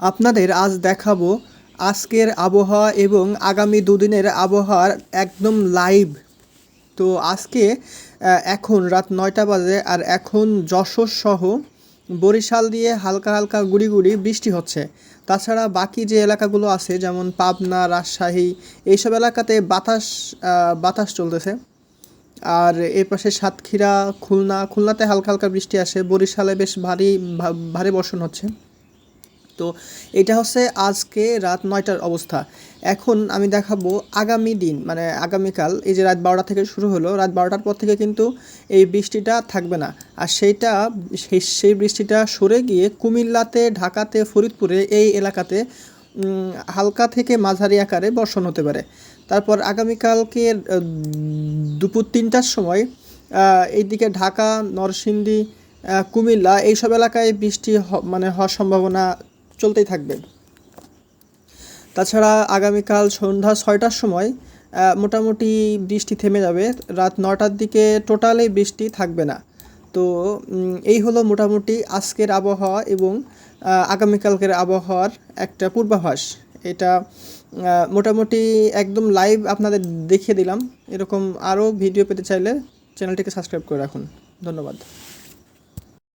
আপনাদের আজ দেখাবো আজকের আবহাওয়া এবং আগামী দুদিনের আবহাওয়ার একদম লাইভ তো আজকে এখন রাত নয়টা বাজে আর এখন যশোর সহ বরিশাল দিয়ে হালকা হালকা গুড়ি গুড়ি বৃষ্টি হচ্ছে। তাছাড়া বাকি যে এলাকাগুলো আছে, যেমন পাবনা, রাজশাহী, এইসব এলাকাতে বাতাস বাতাস চলতেছে। আর এর পাশে সাতক্ষীরা, খুলনা, খুলনাতে হালকা হালকা বৃষ্টি আসে। বরিশালে বেশ ভারী ভারী বর্ষণ হচ্ছে। তো এটা হচ্ছে আজকে রাত নয়টার অবস্থা। এখন আমি দেখাবো আগামী দিন মানে আগামীকাল, এই যে রাত বারোটা থেকে শুরু হলো, রাত বারোটার পর থেকে কিন্তু এই বৃষ্টিটা থাকবে না। আর সেইটা সেই বৃষ্টিটা সরে গিয়ে কুমিল্লাতে, ঢাকাতে, ফরিদপুরে এই এলাকাতে হালকা থেকে মাঝারি আকারে বর্ষণ হতে পারে। তারপর আগামীকালকে দুপুর তিনটার সময় এইদিকে ঢাকা, নরসিংদী কুমিল্লা, এইসব এলাকায় বৃষ্টি মানে হওয়ার সম্ভাবনা চলতেই থাকবে। তাছাড়া আগামীকাল সন্ধ্যা ছয়টার সময় মোটামুটি বৃষ্টি থেমে যাবে। রাত নটার দিকে টোটালি বৃষ্টি থাকবে না। তো এই হলো মোটামুটি আজকের আবহাওয়া এবং আগামীকালকের আবহাওয়ার একটা পূর্বাভাস। এটা মোটামুটি একদম লাইভ আপনাদের দেখিয়ে দিলাম। এরকম আরও ভিডিও পেতে চাইলে চ্যানেলটিকে সাবস্ক্রাইব করে রাখুন। ধন্যবাদ।